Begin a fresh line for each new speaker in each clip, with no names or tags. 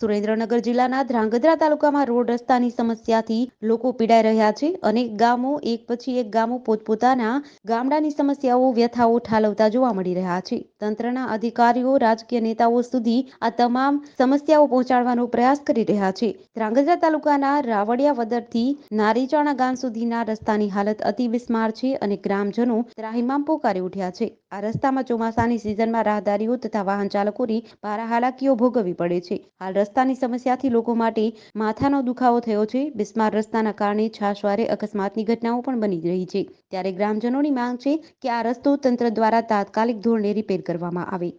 સુરેન્દ્રનગર જિલ્લાના ધ્રાંગધ્રા તાલુકામાં રોડ રસ્તાની સમસ્યાથી લોકો પીડાઈ રહ્યા છે. અનેક ગામો એક પછી એક ગામો પોતપોતાના ગામડાની સમસ્યાઓ વ્યથાઓ ઠાલવતા જોવા મળી રહ્યા છે. તંત્રના અધિકારીઓ, રાજકીય નેતાઓ સુધી આ તમામ સમસ્યાઓ પહોંચાડવાનો પ્રયાસ કરી રહ્યા છે. ધ્રાંગધ્રા તાલુકાના રાવડિયા વદરથી નારીચાણા ગામ સુધીના રસ્તાની હાલત અતિ બિસ્માર છે અને ગ્રામજનો ત્રાહિમામ પોકારી ઉઠ્યા છે. આ રસ્તામાં ચોમાસાની સિઝનમાં રાહદારીઓ તથા વાહન ચાલકોની ભારે હાલાકીઓ ભોગવવી પડે છે. હાલ રસ્તાની સમસ્યાથી લોકો માટે માથાનો દુખાવો થયો છે. બિસ્માર રસ્તાના કારણે છાશવારે અકસ્માતની ઘટનાઓ પણ બની રહી છે. ત્યારે ગ્રામજનોની માંગ છે કે આ રસ્તો તંત્ર દ્વારા તાત્કાલિક ધોરણે રિપેર કરવામાં આવે.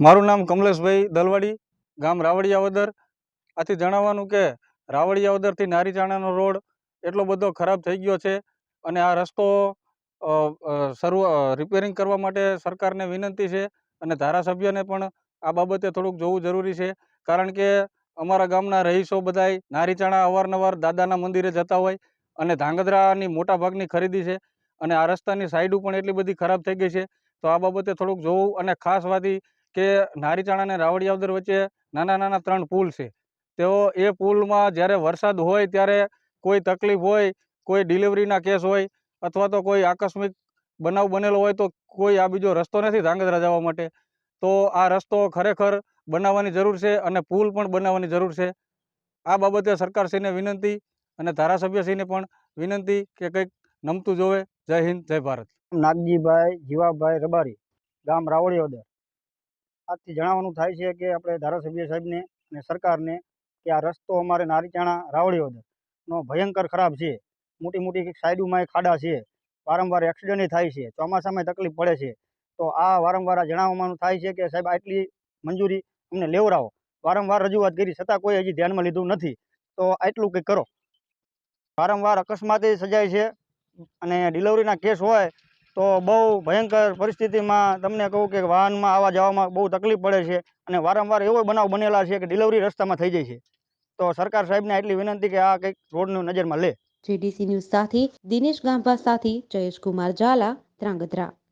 મારું નામ કમલેશભાઈ દલવાડી, ગામ રાવડિયાવદર આથી જણાવવાનું કે રાવડિયાવદરથી નારીચાણાનો રોડ એટલો બધો ખરાબ થઈ ગયો છે અને આ રસ્તો શરૂ રિપેરિંગ કરવા માટે સરકારને વિનંતી છે અને ધારાસભ્યને પણ આ બાબતે થોડુંક જોવું જરૂરી છે. કારણ કે અમારા ગામના રહીશો બધાય નારીચાણા અવારનવાર દાદાના મંદિરે જતા હોય અને ધાંગધ્રાની મોટા ભાગની ખરીદી છે અને આ રસ્તાની સાઈડો પણ એટલી બધી ખરાબ થઈ ગઈ છે. તો આ બાબતે થોડુંક જોવું અને ખાસ વાતી કે નારીચાણા અને રાવડિયાવદર વચ્ચે નાના નાના ત્રણ પુલ છે. તેઓ એ પુલમાં જ્યારે વરસાદ હોય ત્યારે કોઈ તકલીફ હોય, કોઈ ડિલિવરીના કેસ હોય અથવા તો કોઈ આકસ્મિક બનાવ બનેલો હોય તો કોઈ આ બીજો રસ્તો નથી ધાંગધ્રા જવા માટે. તો આ રસ્તો ખરેખર બનાવવાની જરૂર છે અને પુલ પણ બનાવવાની જરૂર છે. આ બાબતે સરકારશ્રીને વિનંતી અને ધારાસભ્યશ્રીને પણ વિનંતી કે કંઈક નમતું જોવે. જય હિન્દ, જય ભારત.
નાગજીભાઈ, જીવાભાઈ રબારી, ગામ રાવળિયોદર. આજથી જણાવવાનું થાય છે કે આપણે ધારાસભ્ય સાહેબને અને સરકારને કે આ રસ્તો અમારે નારીચાણા રાવળિયોદરનો ભયંકર ખરાબ છે. મોટી મોટી સાઈડોમાં ખાડા છે. વારંવાર એક્સિડન્ટ થાય છે. ચોમાસામાં તકલીફ પડે છે. તો આ વારંવાર જણાવવામાં થાય છે કે સાહેબ, આટલી મંજૂરી અમને લેવડાવો. વારંવાર રજૂઆત કરી, છતાં કોઈ હજી ધ્યાનમાં લીધું નથી. તો આટલું કંઈક કરો. વારંવાર અકસ્માતે સજાય છે અને ડિલિવરીના કેસ હોય તો બહુ ભયંકર પરિસ્થિતિમાં તમને કહું કે વાહનમાં આવવા જવામાં બહુ તકલીફ પડે છે અને વારંવાર એવો બનાવ બનેલા છે કે ડિલિવરી રસ્તામાં થઈ જાય છે. તો સરકાર સાહેબને એટલી વિનંતી કે આ કંઈક રોડનું નજરમાં લે.
જીડીસી ન્યૂઝ સાથે દિનેશ ગાંભા સાથે જયેશ કુમાર ઝાલા, ધ્રાંગધ્રા.